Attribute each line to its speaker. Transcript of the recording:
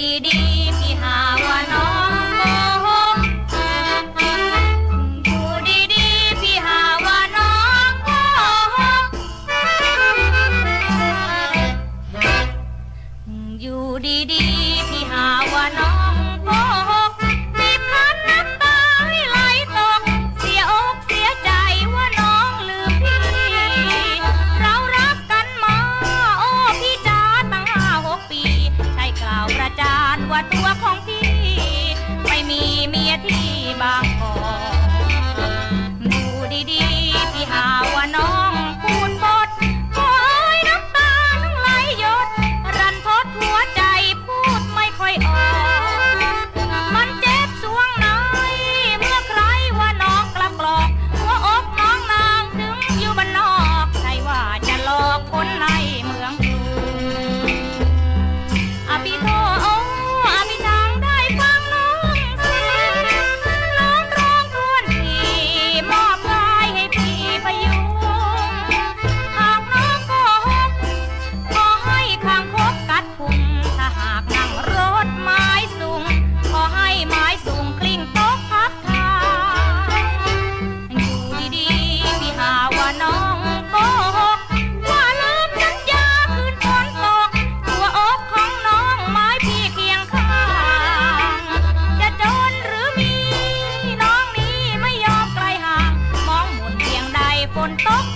Speaker 1: ดีๆพี่หาวาน้องโกหกอยู่ดีๆพี่หาว่าน้องโกหกอยู่ดีๆพี่หาว่าน้อง 吧 con top.